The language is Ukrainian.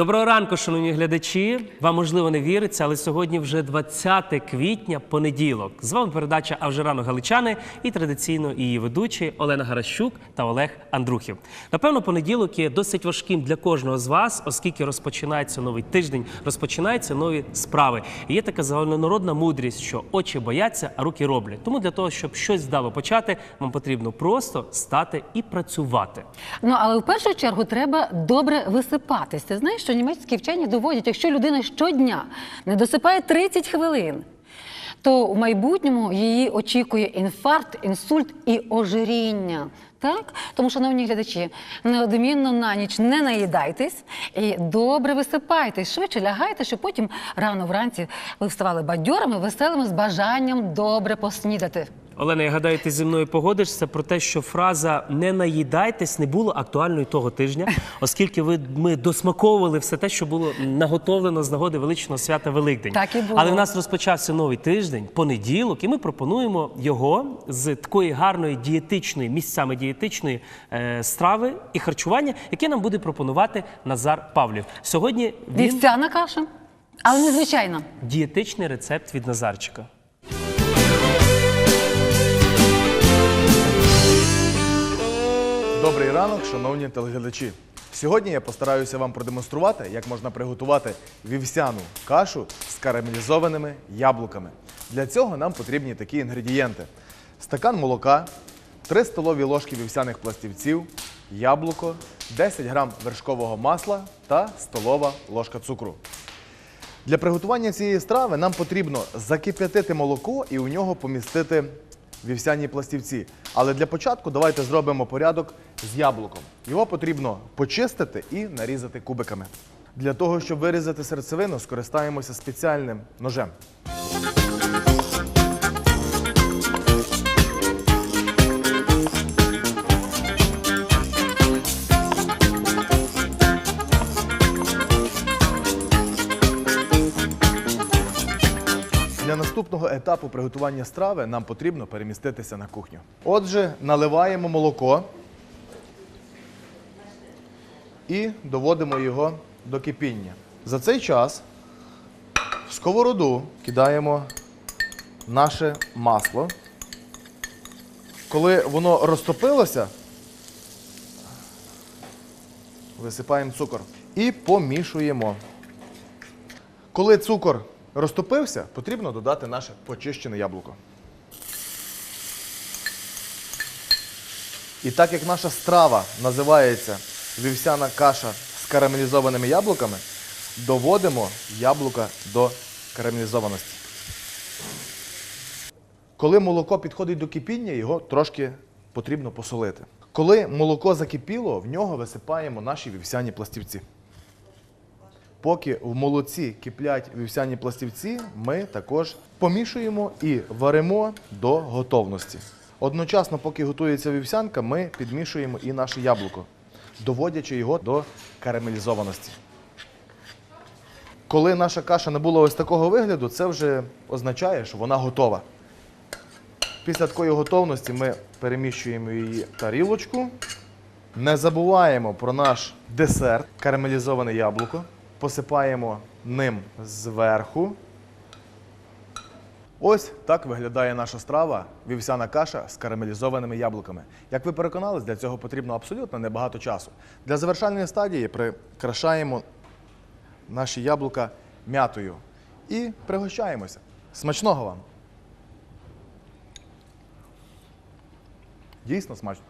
Доброго ранку, шановні глядачі. Вам можливо не віриться, але сьогодні вже 20 квітня, понеділок. З вами передача «А вже рано Галичани і традиційно її ведучі Олена Гаращук та Олег Андрухів. Напевно, понеділок є досить важким для кожного з вас, оскільки розпочинається новий тиждень, розпочинаються нові справи. І є така загальнонародна мудрість, що очі бояться, а руки роблять. Тому для того, щоб щось вдало почати, вам потрібно просто стати і працювати. Ну але в першу чергу треба добре висипатись. Ти знаєш, що німецькі вчені доводять, якщо людина щодня не досипає 30 хвилин, то в майбутньому її очікує інфаркт, інсульт і ожиріння. Так, тому, шановні глядачі, неодмінно на ніч не наїдайтесь і добре висипайтесь, швидше лягайте, щоб потім рано вранці ви вставали бадьорами, веселими з бажанням добре поснідати. Олена, я гадаю, ти зі мною погодишся про те, що фраза не наїдайтесь не була актуальною того тижня, оскільки ви ми досмаковували все те, що було наготовлено з нагоди величного свята Великдень. Так і було. Але в нас розпочався новий тиждень, понеділок, і ми пропонуємо його з такої гарної дієтичної, місцями дієтичної е, страви і харчування, яке нам буде пропонувати Назар Павлів. Сьогодні він Вівсяна каша, але незвичайна. дієтичний рецепт від Назарчика. Добрий ранок, шановні телеглядачі. Сьогодні я постараюся вам продемонструвати, як можна приготувати вівсяну кашу з карамелізованими яблуками. Для цього нам потрібні такі інгредієнти: стакан молока, 3 столові ложки вівсяних пластівців, яблуко, 10 грам вершкового масла та столова ложка цукру. Для приготування цієї страви нам потрібно закип'ятити молоко і у нього помістити вівсяні пластівці. Але для початку давайте зробимо порядок з яблуком. Його потрібно почистити і нарізати кубиками. Для того, щоб вирізати серцевину, скористаємося спеціальним ножем. Наступного етапу приготування страви нам потрібно переміститися на кухню. Отже, наливаємо молоко і доводимо його до кипіння. За цей час в сковороду кидаємо наше масло. Коли воно розтопилося, висипаємо цукор і помішуємо. Коли цукор розтопився, потрібно додати наше почищене яблуко. І так як наша страва називається вівсяна каша з карамелізованими яблуками, доводимо яблука до карамелізованості. Коли молоко підходить до кипіння, його трошки потрібно посолити. Коли молоко закипіло, в нього висипаємо наші вівсяні пластівці. Поки в молоці киплять вівсяні пластівці, ми також помішуємо і варимо до готовності. Одночасно, поки готується вівсянка, ми підмішуємо і наше яблуко, доводячи його до карамелізованості. Коли наша каша набула ось такого вигляду, це вже означає, що вона готова. Після такої готовності ми переміщуємо її в тарілочку. Не забуваємо про наш десерт карамелізоване яблуко. Посипаємо ним зверху. Ось так виглядає наша страва вівсяна каша з карамелізованими яблуками. Як ви переконались, для цього потрібно абсолютно небагато часу. Для завершальної стадії прикрашаємо наші яблука м'ятою і пригощаємося. Смачного вам! Дійсно смачно.